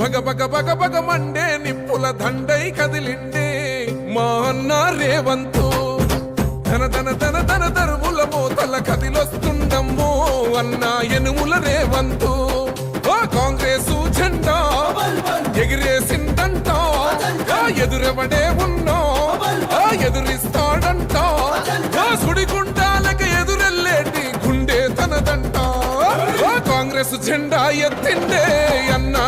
భగ భగ భగ భగ మండే నిప్పుల దండై కదిలిండే మా అన్న రేవంతు. ధన ధన ధన ధన దరువుల మోతల కదిలొస్తుండమ్మో అన్న ఎనుముల రేవంతు. కాంగ్రెస్ జెండా ఎగిరేసిందంట. ఎదురెవడే ఉన్నా. ఎదురిస్తాడంట. సుడిగుండాలకు ఎదురెళ్ళేటి ఎదురెల్లేటి గుండె తనదంట. కాంగ్రెస్ జెండా ఎత్తిండే అన్నా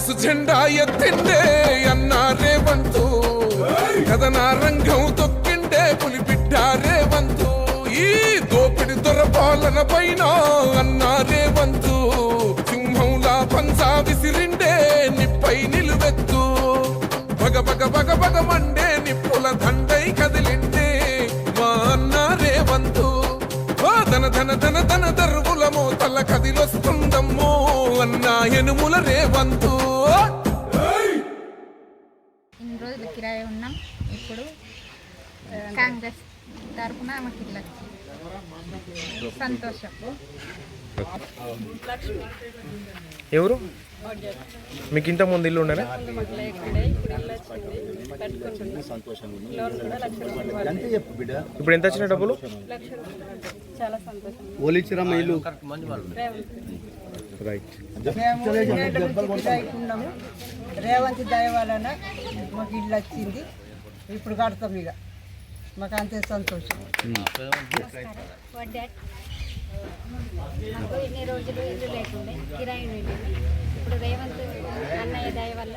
కాంగ్రెస్ జెండా ఎత్తిండే అన్నారే వంతు. కథనా రంగం తొక్కిండే పులిపిట్టారే వంతు. ఈ దోపిడి దొరపాలన పైన అన్నా వంతు. సింహంలా పంచా విసిరిండే నిప్పై నిలువెత్తు. బగ బగ బగ బగ మండే నిప్పుల దండై కదిలిండే మా అన్నారే వంతు. ధన ధన ధన ధన దర్వ కదిలొస్తుందమ్మో అన్న ఎనుముల రేవంతు. ఇన్ని రోజులు కిరాయి ఉన్నాం. ఇప్పుడు కాంగ్రెస్ తరఫున మాకు ఇల్లు. సంతోషం. ఎవరు? మీకు ఇంత ముందు ఇల్లు ఉండేనా? ఇప్పుడు ఎంత వచ్చిన డబ్బులు? ఇల్లు. రైట్ రేవంత్ దయ వలన మాకు ఇల్లు వచ్చింది. ఇప్పుడు కడతాం ఇక. మాకు అంతే సంతోషం. వడ్డాట్ నాకు ఇన్ని రోజులు ఇల్లు లేకుండే కిరాయి ఇల్లు ఇప్పుడు రేవంత్ అన్నయ్య దయ వల్ల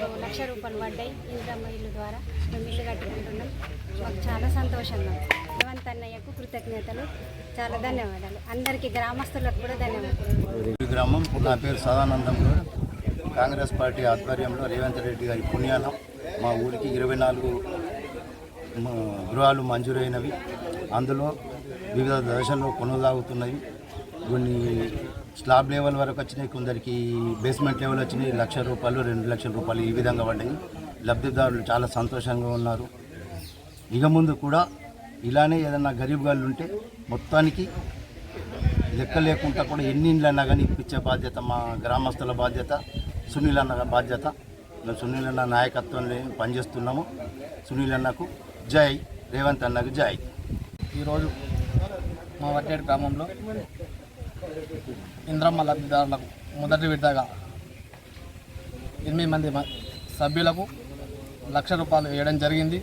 మాకు లక్ష రూపాయలు పడ్డాయి ఇంద్రమ్మ ఇల్లు ద్వారా. మేము ఇల్లు కట్టుకుంటున్నాం. మాకు చాలా సంతోషంగా రేవంత్ అన్నయ్యకు కృతజ్ఞతలు చాలా ధన్యవాదాలు. అందరికీ గ్రామస్తులకు కూడా ధన్యవాదాలు. గ్రామం నా పేరు సదానందం కాంగ్రెస్ పార్టీ ఆధ్వర్యంలో రేవంత్ రెడ్డి గారి పుణ్యాలం. మా ఊరికి ఇరవై నాలుగు గృహాలు మంజూరైనవి. అందులో వివిధ దశల్లో కొనసాగుతున్నాయి. కొన్ని స్లాబ్ లెవెల్ వరకు వచ్చినాయి కొందరికి బేస్మెంట్ లెవెల్ వచ్చినాయి లక్ష రూపాయలు రెండు లక్షల రూపాయలు ఈ విధంగా పడ్డాయి. లబ్ధిదారులు చాలా సంతోషంగా ఉన్నారు. ఇక ముందు కూడా ఇలానే ఏదన్నా గరీబ్ గాళ్ళు ఉంటే మొత్తానికి లెక్క లేకుండా కూడా ఎన్ని ఇండ్లన్నా కానీ ఇప్పించే బాధ్యత మా గ్రామస్తుల బాధ్యత సునీల్ అన్న బాధ్యత. మేము సునీల్ అన్న నాయకత్వంలో పనిచేస్తున్నాము. సునీల్ అన్నకు జై రేవంత్ అన్నకు జై. ఈరోజు మా వడ్డేడు గ్రామంలో ఇంద్రమ్మ లబ్ధిదారులకు మొదటి విడతగా ఎనిమిది మంది సభ్యులకు లక్ష రూపాయలు వేయడం జరిగింది.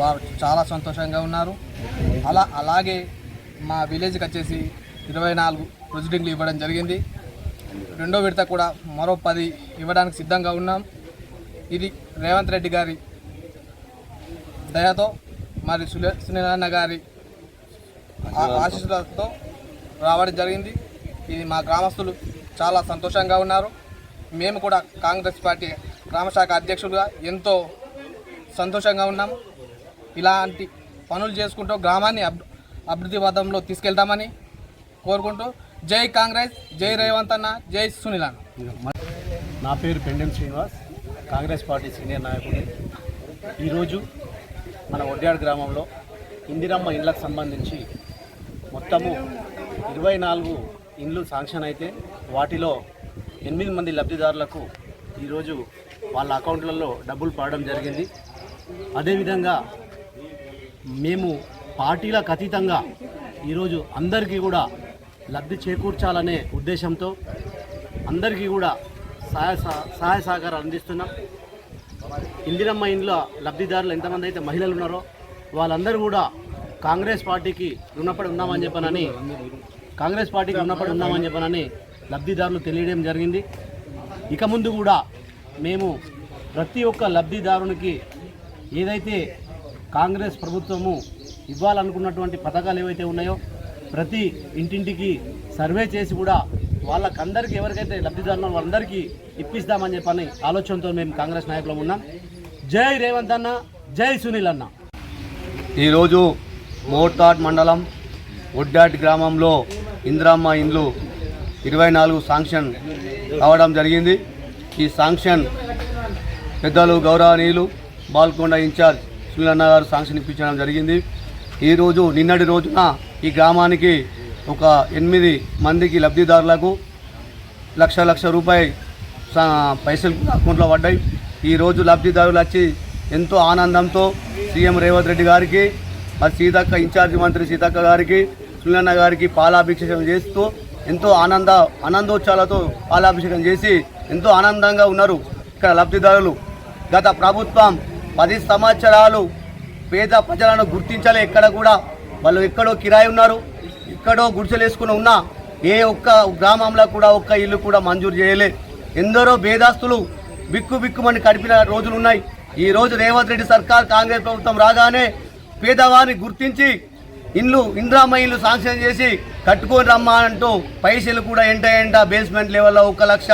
వారు చాలా సంతోషంగా ఉన్నారు. అలా అలాగే మా విలేజ్కి వచ్చేసి ఇరవై నాలుగు ప్రొసీడింగ్లు ఇవ్వడం జరిగింది. రెండో విడత కూడా మరో పది ఇవ్వడానికి సిద్ధంగా ఉన్నాం. ఇది రేవంత్ రెడ్డి గారి దయతో మరి సులే సునీలన్న గారి ఆశీస్సులతో రావడం జరిగింది. ఇది మా గ్రామస్తులు చాలా సంతోషంగా ఉన్నారు. మేము కూడా కాంగ్రెస్ పార్టీ గ్రామశాఖ అధ్యక్షులుగా ఎంతో సంతోషంగా ఉన్నాం ఇలాంటి పనులు చేసుకుంటూ గ్రామాన్ని అభివృద్ధి పదంలో తీసుకెళ్తామని కోరుకుంటూ జై కాంగ్రెస్ జై రేవంత్ అన్న జై సునీల్ అన్న. నా పేరు పెండెం శ్రీనివాస్ కాంగ్రెస్ పార్టీ సీనియర్ నాయకుడు. ఈరోజు మన ఒడ్యాడ్ గ్రామంలో ఇందిరమ్మ ఇండ్లకు సంబంధించి మొత్తము ఇరవై నాలుగు ఇండ్లు శాంక్షన్ అయితే వాటిలో ఎనిమిది మంది లబ్ధిదారులకు ఈరోజు వాళ్ళ అకౌంట్లలో డబ్బులు పడడం జరిగింది. అదేవిధంగా మేము పార్టీలకు అతీతంగా ఈరోజు అందరికీ కూడా లబ్ధి చేకూర్చాలనే ఉద్దేశంతో అందరికీ కూడా సహాయ సహాయ సహకారాలు అందిస్తున్నాం. ఇందిరమ్మ ఇంట్లో లబ్ధిదారులు ఎంతమంది అయితే మహిళలు ఉన్నారో వాళ్ళందరూ కూడా కాంగ్రెస్ పార్టీకి రుణపడి ఉన్నామని చెప్పనని కాంగ్రెస్ పార్టీకి రుణపడి ఉన్నామని చెప్పనని లబ్ధిదారులు తెలియడం జరిగింది. ఇక ముందు కూడా మేము ప్రతి ఒక్క లబ్ధిదారునికి ఏదైతే కాంగ్రెస్ ప్రభుత్వము ఇవ్వాలనుకున్నటువంటి పథకాలు ఏవైతే ఉన్నాయో ప్రతి ఇంటింటికి సర్వే చేసి కూడా వాళ్ళకందరికీ ఎవరికైతే లబ్ధిదారులు వాళ్ళందరికీ ఇప్పిస్తామని చెప్పని ఆలోచనతో మేము కాంగ్రెస్ నాయకులం ఉన్నాం. జై రేవంత్ అన్న జై సునీల్ అన్న. ఈరోజు మోర్తాడ్ మండలం ఒడ్డాట్ గ్రామంలో ఇందిరామ్మ ఇండ్లు ఇరవై నాలుగు శాంక్షన్ కావడం జరిగింది. ఈ శాంక్షన్ పెద్దలు గౌరవనీయులు బాల్కొండ ఇన్ఛార్జ్ సునీలన్న గారు శాంక్షన్ ఇప్పించడం జరిగింది. ఈరోజు నిన్నటి రోజున ఈ గ్రామానికి ఒక ఎనిమిది మందికి లబ్ధిదారులకు లక్ష లక్ష రూపాయి సా- పైసలు అకౌంట్లో పడ్డాయి. ఈరోజు లబ్ధిదారులు వచ్చి ఎంతో ఆనందంతో సీఎం రేవంత్ రెడ్డి గారికి మరి సీతక్క ఇన్ఛార్జ్ మంత్రి సీతక్క గారికి సున్నన్న గారికి పాలాభిషేకం చేస్తూ ఎంతో ఆనంద ఆనందోత్సవాలతో పాలాభిషేకం చేసి ఎంతో ఆనందంగా ఉన్నారు ఇక్కడ లబ్ధిదారులు. గత ప్రభుత్వం పది సంవత్సరాలు పేద ప్రజలను గుర్తించలే ఎక్కడ కూడా వాళ్ళు ఎక్కడో కిరాయి ఉన్నారు ఎక్కడో గుడిసెలు వేసుకుని ఉన్నా ఏ ఒక్క గ్రామంలో కూడా ఒక్క ఇల్లు కూడా మంజూరు చేయలే. ఎందరో భేదాస్తులు బిక్కు బిక్కుమని కడిపిన రోజులు ఉన్నాయి. ఈ రోజు రేవంత్ రెడ్డి సర్కార్ కాంగ్రెస్ ప్రభుత్వం రాగానే పేదవారిని గుర్తించి ఇండ్లు ఇంద్రామ ఇల్లు శాంక్షన్ చేసి కట్టుకొని రమ్మా అంటూ పైసలు కూడా ఎంట ఎంట బేస్మెంట్ లెవెల్లో ఒక లక్ష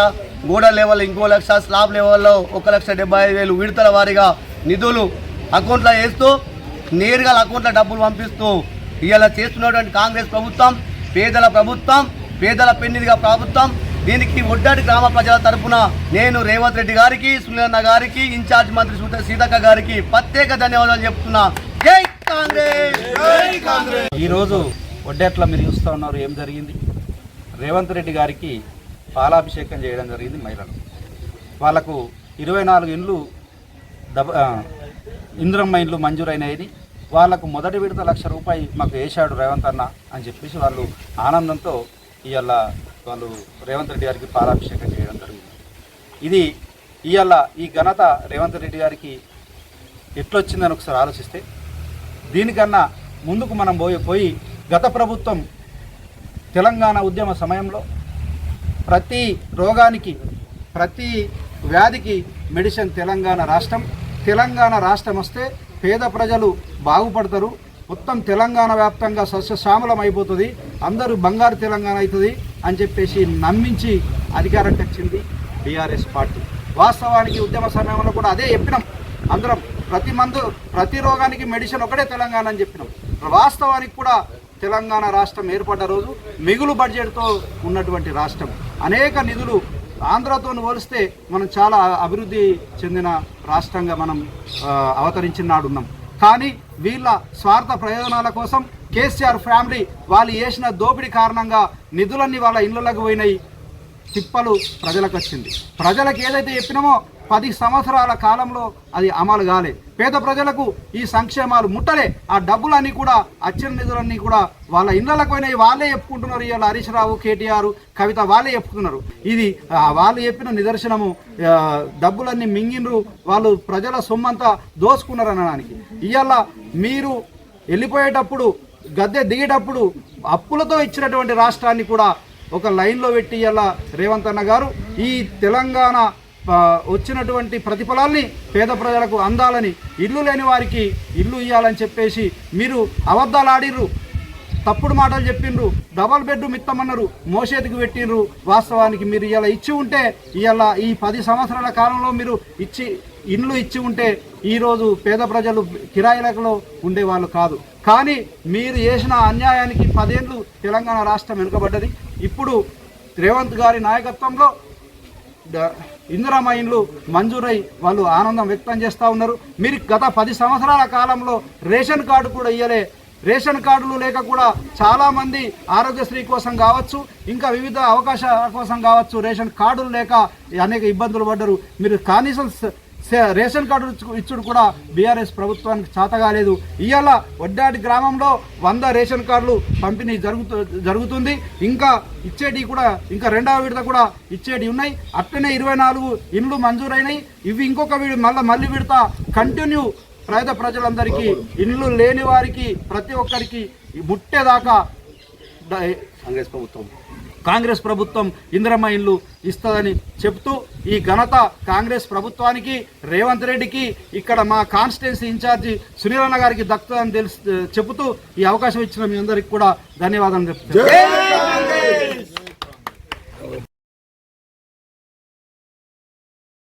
గోడ లెవెల్ ఇంకో లక్ష స్లాబ్ లెవెల్లో ఒక లక్ష డెబ్బై ఐదు వేలు విడతల వారీగా నిధులు అకౌంట్లో వేస్తూ నేరుగా అకౌంట్లో డబ్బులు పంపిస్తూ ఇలా చేస్తున్నటువంటి కాంగ్రెస్ ప్రభుత్వం పేదల ప్రభుత్వం పేదల పెన్నిదిగా ప్రభుత్వం దీనికి ఒడ్డాటి గ్రామ ప్రజల తరఫున నేను రేవంత్ రెడ్డి గారికి సునీలన్న గారికి ఇన్ఛార్జ్ మంత్రి సీతక్క గారికి ప్రత్యేక ధన్యవాదాలు చెప్తున్నా. జై! ఈరోజు ఒడ్డెట్ల మీరు చూస్తూ ఉన్నారు ఏం జరిగింది? రేవంత్ రెడ్డి గారికి పాలాభిషేకం చేయడం జరిగింది మహిళలు. వాళ్ళకు ఇరవై నాలుగు ఇండ్లు దబ ఇంద్రమ్మ ఇండ్లు మంజూరైనాయని వాళ్ళకు మొదటి విడత లక్ష రూపాయి మాకు వేశాడు రేవంత్ అన్న అని చెప్పేసి వాళ్ళు ఆనందంతో ఇవాళ వాళ్ళు రేవంత్ రెడ్డి గారికి పాలాభిషేకం చేయడం జరిగింది. ఇది ఇవాళ ఈ ఘనత రేవంత్ రెడ్డి గారికి ఎట్లొచ్చిందని ఒకసారి ఆలోచిస్తే దీనికన్నా ముందుకు మనం పోయి పోయి గత ప్రభుత్వం తెలంగాణ ఉద్యమ సమయంలో ప్రతి రోగానికి ప్రతి వ్యాధికి మెడిసిన్ తెలంగాణ రాష్ట్రం. తెలంగాణ రాష్ట్రం వస్తే పేద ప్రజలు బాగుపడతారు. మొత్తం తెలంగాణ వ్యాప్తంగా సస్యశ్యామలం అయిపోతుంది. అందరూ బంగారు తెలంగాణ అవుతుంది అని చెప్పేసి నమ్మించి అధికారం తెచ్చింది బీఆర్ఎస్ పార్టీ. వాస్తవానికి ఉద్యమ సమయంలో కూడా అదే చెప్పినాం. అందరం ప్రతి మందు ప్రతి రోగానికి మెడిసిన్ ఒకటే తెలంగాణ అని చెప్పినాం. వాస్తవానికి కూడా తెలంగాణ రాష్ట్రం ఏర్పడ్డ రోజు మిగులు బడ్జెట్తో ఉన్నటువంటి రాష్ట్రం. అనేక నిధులు ఆంధ్రతో పోలిస్తే మనం చాలా అభివృద్ధి చెందిన రాష్ట్రంగా మనం అవతరించిన నాడున్నాం కానీ వీళ్ళ స్వార్థ ప్రయోజనాల కోసం కేసీఆర్ ఫ్యామిలీ వాళ్ళు చేసిన దోపిడీ కారణంగా నిధులన్నీ వాళ్ళ ఇళ్ళకు పోయినాయి. తిప్పలు ప్రజలకు వచ్చింది ప్రజలకు ఏదైతే చెప్పినామో పది సంవత్సరాల కాలంలో అది అమలు కాలే. పేద ప్రజలకు ఈ సంక్షేమాలు ముట్టలే. ఆ డబ్బులన్నీ కూడా అచ్చిన నిధులన్నీ కూడా వాళ్ళ ఇళ్ళకు పోయినాయి. వాళ్ళే చెప్పుకుంటున్నారు ఇవాళ హరీష్ రావు కేటీఆర్ కవిత వాళ్ళే చెప్పుకున్నారు ఇది వాళ్ళు చెప్పిన నిదర్శనము డబ్బులన్నీ మింగినరు వాళ్ళు ప్రజల సొమ్మంతా దోసుకున్నారు అనడానికి. ఇవాళ మీరు వెళ్ళిపోయేటప్పుడు గద్దె దిగేటప్పుడు అప్పులతో ఇచ్చినటువంటి రాష్ట్రాన్ని కూడా ఒక లైన్లో పెట్టి ఇలా రేవంత్ అన్న గారు ఈ తెలంగాణ వచ్చినటువంటి ప్రతిఫలాల్ని పేద ప్రజలకు అందాలని ఇల్లు లేని వారికి ఇల్లు ఇవ్వాలని చెప్పేసి మీరు అబద్ధాలు ఆడిర్రు. తప్పుడు మాటలు చెప్పిండ్రు. Double bed మిత్తమన్నారు. మోసేతికి పెట్టిండ్రు వాస్తవానికి మీరు ఇలా ఇచ్చి ఉంటే ఇలా ఈ పది సంవత్సరాల కాలంలో మీరు ఇచ్చి ఇండ్లు ఇచ్చి ఉంటే ఈరోజు పేద ప్రజలు కిరాయిలకలో ఉండేవాళ్ళు కాదు. కానీ మీరు చేసిన అన్యాయానికి పదేళ్ళు తెలంగాణ రాష్ట్రం వెనుకబడ్డది. ఇప్పుడు రేవంత్ గారి నాయకత్వంలో ఇందిరామ ఇండ్లు మంజూరై వాళ్ళు ఆనందం వ్యక్తం చేస్తూ ఉన్నారు. మీరు గత పది సంవత్సరాల కాలంలో రేషన్ కార్డు కూడా ఇయ్యలే. రేషన్ కార్డులు లేక కూడా చాలామంది ఆరోగ్యశ్రీ కోసం కావచ్చు ఇంకా వివిధ అవకాశాల కోసం కావచ్చు రేషన్ కార్డులు లేక అనేక ఇబ్బందులు పడ్డరు. మీరు కనీసం రేషన్ కార్డు ఇచ్చు- ఇచ్చుడు కూడా బీఆర్ఎస్ ప్రభుత్వానికి చేత కాలేదు. ఇవాళ వడ్డాడి గ్రామంలో వంద రేషన్ కార్డులు పంపిణీ జరుగుతు జరుగుతుంది. ఇంకా ఇచ్చేటి కూడా ఇంకా రెండవ విడత కూడా ఇచ్చేటి ఉన్నాయి. అట్లనే ఇరవై నాలుగు ఇండ్లు మంజూరైనాయి. ఇవి ఇంకొక వీడు మళ్ళీ మళ్ళీ విడత కంటిన్యూ పేద ప్రజలందరికీ ఇండ్లు లేని వారికి ప్రతి ఒక్కరికి ముట్టేదాకా కాంగ్రెస్ ప్రభుత్వం. కాంగ్రెస్ ప్రభుత్వం ఇందిరమ్మ ఇల్లు ఇస్తుందని చెప్తూ ఈ ఘనత కాంగ్రెస్ ప్రభుత్వానికి రేవంత్ రెడ్డికి ఇక్కడ మా కాన్స్టిట్యున్సీ ఇన్ఛార్జి సునీలన్న గారికి దక్కుతుందని తెలుసు చెబుతూ ఈ అవకాశం ఇచ్చిన మీ అందరికి కూడా ధన్యవాదాలు చెప్తాను